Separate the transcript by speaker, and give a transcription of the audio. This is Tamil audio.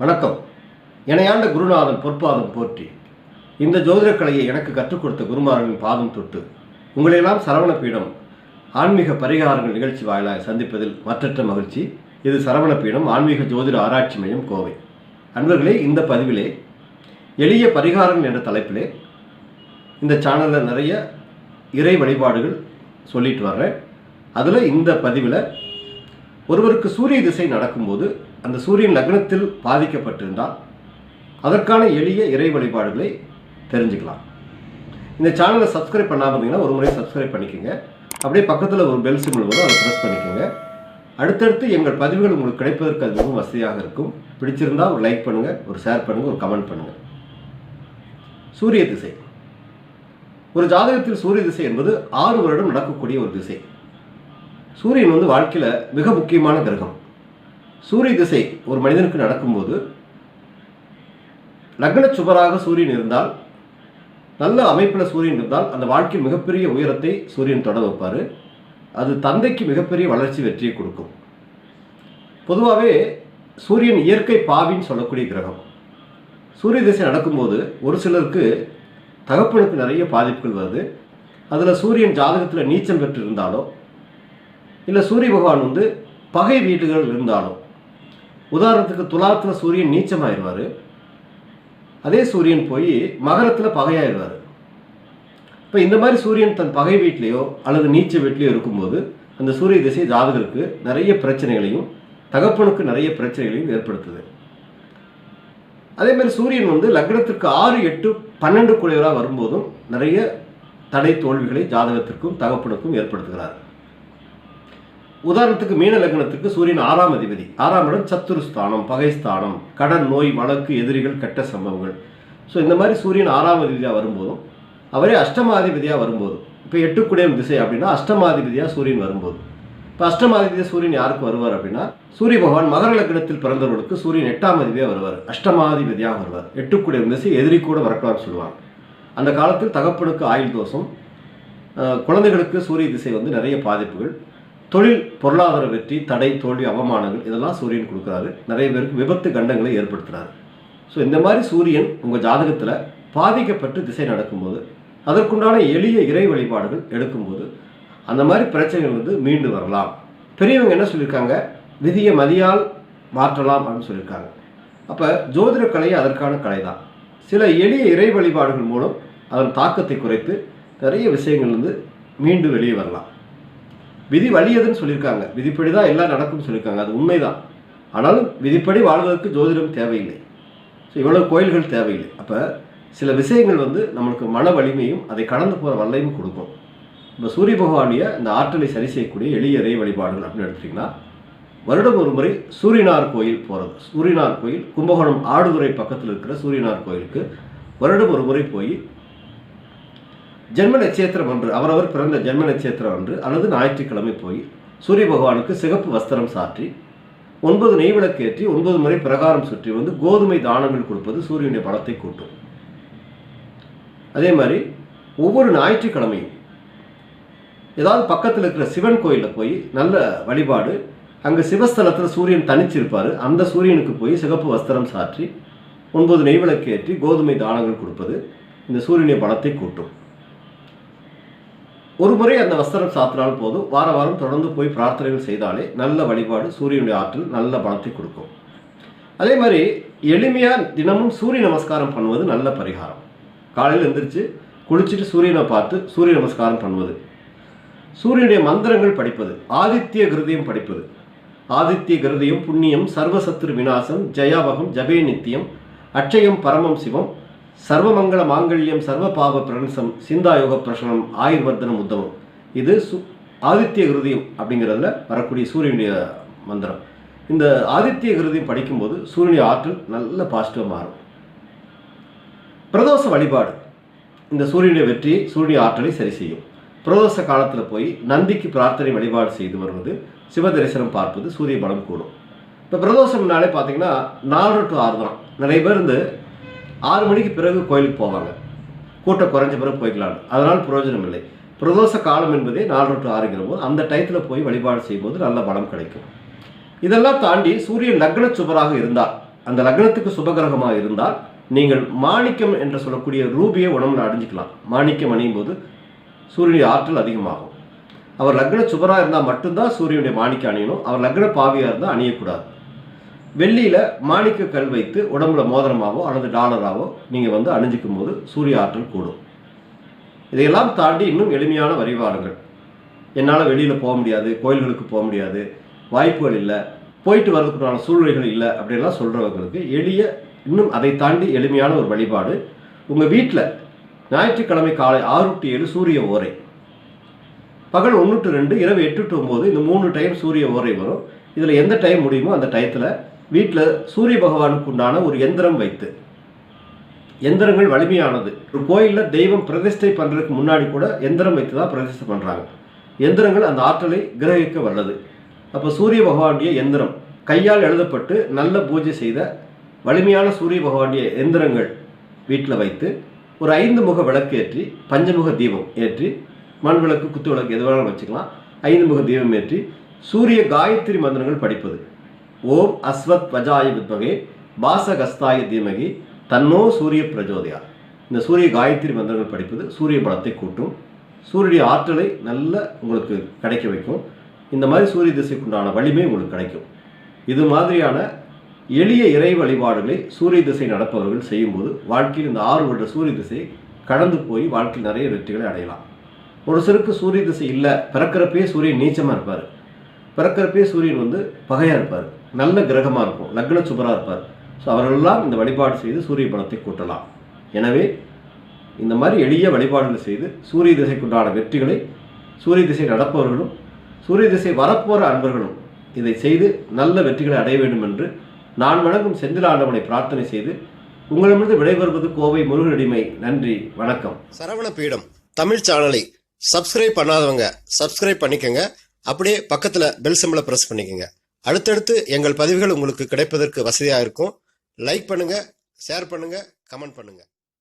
Speaker 1: வணக்கம். இணையாண்ட குருநாதன் பொற்பாதம் போற்றி. இந்த ஜோதிட கலையை எனக்கு கற்றுக் கொடுத்த குருமாரனின் பாதம் தொட்டு உங்களையெல்லாம் சரவண பீடம் ஆன்மீக பரிகாரங்கள் நிகழ்ச்சி வாயிலாக சந்திப்பதில் மற்றற்ற மகிழ்ச்சி. இது சரவண பீடம் ஆன்மீக ஜோதிட ஆராய்ச்சி மையம் கோவை. அன்பர்களே இந்த பதிவிலே எளிய பரிகாரங்கள் என்ற தலைப்பிலே இந்த சேனலில் நிறைய இறை வழிபாடுகள் சொல்லிட்டு வர்றேன். அதில் இந்த பதிவில் ஒருவருக்கு சூரிய திசை நடக்கும்போது அந்த சூரியன் லக்னத்தில் பாதிக்கப்பட்டிருந்தால் அதற்கான எளிய இறை வழிபாடுகளை தெரிஞ்சுக்கலாம். இந்த சேனலை சப்ஸ்கிரைப் பண்ணாமல் இருந்தீங்கன்னா ஒரு முறை சப்ஸ்கிரைப் பண்ணிக்கோங்க. அப்படியே பக்கத்தில் ஒரு பெல் சிம்பிள் வரும் அதை ப்ரெஸ் பண்ணிக்கோங்க. அடுத்தடுத்து எங்கள் பதிவுகள் உங்களுக்கு கிடைப்பதற்கு அது மிகவும் வசதியாக இருக்கும். பிடிச்சிருந்தால் ஒரு லைக் பண்ணுங்கள் ஒரு ஷேர் பண்ணுங்கள் ஒரு கமெண்ட் பண்ணுங்கள் சூரிய திசை. ஒரு ஜாதகத்தில் சூரிய திசை என்பது ஆறு வருடம் நடக்கக்கூடிய ஒரு திசை. சூரியன் வந்து வாழ்க்கையில் மிக முக்கியமான கிரகம். சூரிய திசை ஒரு மனிதனுக்கு நடக்கும்போது லக்ன சுபராக சூரியன் இருந்தால் நல்ல அமைப்பில் சூரியன் இருந்தால் அந்த வாழ்க்கையில் மிகப்பெரிய உயரத்தை சூரியன் தொட வைப்பார். அது தந்தைக்கு மிகப்பெரிய வளர்ச்சி வெற்றியை கொடுக்கும். பொதுவாகவே சூரியன் இயற்கை பாவின்னு சொல்லக்கூடிய கிரகம். சூரிய திசை நடக்கும்போது ஒரு சிலருக்கு தகப்பனுக்கு நிறைய பாதிப்புகள் வருது. அதில் சூரியன் ஜாதகத்தில் நீச்சல் பெற்று இருந்தாலோ இல்லை சூரிய பகவான் வந்து பகை வீடுகள் இருந்தாலும் உதாரணத்துக்கு துலாத்தில் சூரியன் நீச்சமாயிருவார். அதே சூரியன் போய் மகரத்தில் பகையாயிருவார். இப்போ இந்த மாதிரி சூரியன் தன் பகை வீட்லேயோ அல்லது நீச்ச வீட்லேயோ இருக்கும்போது அந்த சூரிய திசை ஜாதகருக்கு நிறைய பிரச்சனைகளையும் தகப்பனுக்கு நிறைய பிரச்சனைகளையும் ஏற்படுத்துது. அதே மாதிரி சூரியன் வந்து லக்னத்திற்கு ஆறு எட்டு பன்னெண்டு குழைவராக வரும்போதும் நிறைய தடை தோல்விகளை ஜாதகத்திற்கும் தகப்பனுக்கும் ஏற்படுத்துகிறார். உதாரணத்துக்கு மீன லக்னத்துக்கு சூரியன் ஆறாம் அதிபதி. ஆறாம் இடம் சத்துருஸ்தானம் பகைஸ்தானம் கடன் நோய் வழக்கு எதிரிகள் கெட்ட சம்பவங்கள். ஸோ இந்த மாதிரி சூரியன் ஆறாம் அதிபதியாக வரும்போதும் அவரே அஷ்டமாதிபதியாக வரும்போது இப்போ எட்டுக்குடையம் திசை அப்படின்னா அஷ்டமாதிபதியாக சூரியன் வரும்போது. இப்போ அஷ்டமாதிபதியாக சூரியன் யாருக்கு வருவார் அப்படின்னா சூரிய பகவான் மகர லக்னத்தில் பிறந்தவர்களுக்கு சூரியன் எட்டாம் அதிபதியாக வருவார். அஷ்டமாதிபதியாக வருவார். எட்டுக்குடையம் திசை எதிரி கூட வரக்கலாம்னு சொல்லுவாங்க. அந்த காலத்தில் தகப்பனுக்கு ஆயுள் தோஷம் குழந்தைகளுக்கு சூரிய திசை வந்து நிறைய பாதிப்புகள் தொழில் பொருளாதார வெற்றி தடை தோல்வி அவமானங்கள் இதெல்லாம் சூரியன் கொடுக்குறாரு. நிறைய பேருக்கு விபத்து கண்டங்களை ஏற்படுத்துறாரு. ஸோ இந்த மாதிரி சூரியன் உங்கள் ஜாதகத்தில் பாதிக்கப்பட்டு திசை நடக்கும்போது அதற்குண்டான எளிய இறை வழிபாடுகள் எடுக்கும்போது அந்த மாதிரி பிரச்சனைகள் வந்து மீண்டு வரலாம். பெரியவங்க என்ன சொல்லியிருக்காங்க? விதியை மதியால் மாற்றலாம் அப்படின்னு சொல்லியிருக்காங்க. அப்போ ஜோதிட கலை அதற்கான கலை தான் சில எளிய இறை வழிபாடுகள் மூலம் அதன் தாக்கத்தை குறைத்து நிறைய விஷயங்கள் வந்து மீண்டு வெளியே வரலாம். விதி வலியதுன்னு சொல்லியிருக்காங்க. விதிப்படி தான் எல்லாம் நடக்கும்னு சொல்லியிருக்காங்க. அது உண்மைதான். ஆனாலும் விதிப்படி வாழ்வதற்கு ஜோதிடம் தேவையில்லை. ஸோ இவ்வளோ கோயில்கள் தேவையில்லை. அப்போ சில விஷயங்கள் வந்து நம்மளுக்கு மன வலிமையும் அதை கடந்து போகிற வல்லையும் கொடுக்கும். இப்போ சூரிய பகவானுடைய இந்த ஆற்றலை சரி செய்யக்கூடிய எளிய இறை வழிபாடுகள் அப்படின்னு எடுத்துட்டிங்கன்னா வருடம் ஒரு முறை சூரியனார் கோயில் போகிறது சூரியனார் கோயில் கும்பகோணம் ஆடுதுறை பக்கத்தில் இருக்கிற சூரியனார் கோயிலுக்கு வருடம் ஒரு முறை போய் ஜென்ம நட்சத்திரம் அன்று அவரவர் பிறந்த ஜென்ம நட்சத்திரம் அன்று அல்லது ஞாயிற்றுக்கிழமை போய் சூரிய பகவானுக்கு சிகப்பு வஸ்திரம் சாற்றி ஒன்பது நெய் விளக்கேற்றி ஒன்பது முறை பிரகாரம் சுற்றி வந்து கோதுமை தானங்கள் கொடுப்பது சூரியனுடைய பலத்தை கூட்டும். அதே மாதிரி ஒவ்வொரு ஞாயிற்றுக்கிழமையும் ஏதாவது பக்கத்தில் இருக்கிற சிவன் கோயிலில் போய் நல்ல வழிபாடு அங்கே சிவஸ்தலத்தில் சூரியன் தனிச்சிருப்பார் அந்த சூரியனுக்கு போய் சிகப்பு வஸ்திரம் சாற்றி ஒன்பது நெய் விளக்கு ஏற்றி கோதுமை தானங்கள் கொடுப்பது இந்த சூரியனுடைய பலத்தை கூட்டும். ஒரு முறை அந்த வஸ்திரம் சாத்தினால் போதும். வார வாரம் தொடர்ந்து போய் பிரார்த்தனைகள் செய்தாலே நல்ல வழிபாடு சூரியனுடைய ஆற்றல் நல்ல பலத்தை கொடுக்கும். அதே மாதிரி எளிமையாக தினமும் சூரிய நமஸ்காரம் பண்ணுவது நல்ல பரிகாரம். காலையில் எந்திரிச்சு குளிச்சுட்டு சூரியனை பார்த்து சூரிய நமஸ்காரம் பண்ணுவது. சூரியனுடைய மந்திரங்கள் படிப்பது ஆதித்ய கிருதயம் படிப்பது. ஆதித்ய கிருதயம் புண்ணியம் சர்வசத்ரு விநாசம் ஜயாவகம் ஜபே நித்தியம் அட்சயம் பரமம் சிவம் சர்வமங்கள மாங்கல்யம் சர்வ பாப பிரணசம் சிந்தாயோக பிரசனம் ஆயுர்வர்தனம் உத்தமம். இது சு ஆதித்ய கிருதியம் அப்படிங்கிறதுல வரக்கூடிய சூரியனுடைய மந்திரம். இந்த ஆதித்ய கிருதியம் படிக்கும்போது சூரியனுடைய ஆற்றல் நல்ல பாசிட்டிவாக மாறும். பிரதோஷ வழிபாடு. இந்த சூரியனுடைய வெற்றியை சூரிய ஆற்றலை சரி செய்யும். பிரதோஷ காலத்தில் போய் நந்திக்கு பிரார்த்தனை வழிபாடு செய்து வருவது சிவ தரிசனம் பார்ப்பது சூரிய பலம் கூடும். இப்போ பிரதோஷம்னாலே பார்த்தீங்கன்னா நாலு டு ஆறு தான் நிறைய பேர் இந்த ஆறு மணிக்கு பிறகு கோயிலுக்கு போவாங்க. கூட்டம் குறைஞ்ச பிறகு போய்க்கலாம்னு. அதனால் பிரயோஜனம் இல்லை பிரதோஷ காலம் என்பதே நாலு டு ஆறுங்கிற போது அந்த டயத்தில் போய் வழிபாடு செய்யும்போது நல்ல பலம் கிடைக்கும். இதெல்லாம் தாண்டி சூரியன் லக்ன சுபராக இருந்தால் அந்த லக்னத்துக்கு சுபகிரகமாக இருந்தால் நீங்கள் மாணிக்கம் என்று சொல்லக்கூடிய ரூபியை உடம்புல அடைஞ்சிக்கலாம். மாணிக்கம் அணியும் போது சூரியனுடைய ஆற்றல் அதிகமாகும். அவர் லக்ன சுபராக இருந்தால் மட்டும்தான் சூரியனுடைய மாணிக்கம் அணியணும். அவர் லக்ன பாவியாக இருந்தால் அணியக்கூடாது. வெள்ளியில் மாணிக்க கல் வைத்து உடம்புல மோதிரமாவோ அல்லது டாலராகவோ நீங்கள் வந்து அணிஞ்சிக்கும் போது சூரிய ஆற்றல் கூடும். இதையெல்லாம் தாண்டி இன்னும் எளிமையான வழிபாடுகள். என்னால் வெளியில் போக முடியாது கோயில்களுக்கு போக முடியாது வாய்ப்புகள் இல்லை போயிட்டு வர்றதுக்குண்டான சூழ்நிலைகள் இல்லை அப்படின்லாம் சொல்கிறவங்களுக்கு எளிய இன்னும் அதை தாண்டி எளிமையான ஒரு வழிபாடு. உங்கள் வீட்டில் ஞாயிற்றுக்கிழமை காலை ஆறு டு ஏழு சூரிய ஓரை. பகல் ஒன்று டு ரெண்டு இரவு எட்டு டு ஒம்பது இந்த மூணு டைம் சூரிய ஓரை வரும். இதில் எந்த டைம் முடியுமோ அந்த டயத்தில் வீட்டில் சூரிய பகவானுக்கு உண்டான ஒரு எந்திரம் வைத்து எந்திரங்கள் வலிமையானது. ஒரு கோயிலில் தெய்வம் பிரதிஷ்டை பண்ணுறதுக்கு முன்னாடி கூட எந்திரம் வைத்து தான் பிரதிஷ்டை பண்ணுறாங்க எந்திரங்கள் அந்த ஆற்றலை கிரகிக்க வல்லது. அப்போ சூரிய பகவானுடைய எந்திரம் கையால் எழுதப்பட்டு நல்ல பூஜை செய்த வலிமையான சூரிய பகவானுடைய எந்திரங்கள் வீட்டில் வைத்து ஒரு ஐந்து முக விளக்கு ஏற்றி பஞ்சமுக தீபம் ஏற்றி மண் விளக்கு குத்து விளக்கு எது வேணாலும் வச்சுக்கலாம். ஐந்து முக தீபம் ஏற்றி சூரிய காயத்ரி மந்திரங்கள் படிப்பது. ஓம் அஸ்வத் வஜாய வித்மகே பாசகஸ்தாய தீமகி தன்னோ சூரிய பிரஜோதயா. இந்த சூரிய காயத்ரி மந்திரங்கள் படிப்பது சூரிய பலத்தை கூட்டும். சூரியனுடைய ஆற்றலை நல்ல உங்களுக்கு கிடைக்க வைக்கும். இந்த மாதிரி சூரிய திசைக்குண்டான வலிமை உங்களுக்கு கிடைக்கும். இது மாதிரியான எளிய இறை வழிபாடுகளை சூரிய திசை நடப்பவர்கள் செய்யும்போது வாழ்க்கையில் இந்த ஆறு வருட சூரிய திசை கடந்து போய் வாழ்க்கையில் நிறைய வெற்றிகளை அடையலாம். ஒரு சிலருக்கு சூரிய திசை இல்லை பிறக்கிறப்பே சூரியன் நீச்சமாக இருப்பார். பிறக்கிறப்பே சூரியன் வந்து பகையாக இருப்பார். நல்ல கிரகமாக இருக்கும். லக்ன சுபராக இருப்பார். ஸோ அவர்களெல்லாம் இந்த வழிபாடு செய்து சூரிய பலத்தை கூட்டலாம். எனவே இந்த மாதிரி எளிய வழிபாடுகளை செய்து சூரிய திசைக்குண்டான வெற்றிகளை சூரிய திசை நடப்பவர்களும் சூரிய திசை வரப்போகிற அன்பர்களும் இதை செய்து நல்ல வெற்றிகளை அடைய வேண்டும் என்று நான் வணங்கும் செந்தில் ஆண்டவனை பிரார்த்தனை செய்து உங்களிடமிருந்து விடைபெறுவது கோவை முருகனடிமை நன்றி. வணக்கம்.
Speaker 2: சரவண பீடம் தமிழ் சேனலை சப்ஸ்கிரைப் பண்ணாதவங்க சப்ஸ்கிரைப் பண்ணிக்கங்க. அப்படியே பக்கத்தில் பெல் சிம்பிளை ப்ரெஸ் பண்ணிக்கோங்க. அடுத்தடுத்து எங்கள் பதிவுகள் உங்களுக்கு கிடைப்பதற்கு வசதியாக இருக்கும். லைக் பண்ணுங்கள் ஷேர் பண்ணுங்கள் கமெண்ட் பண்ணுங்கள்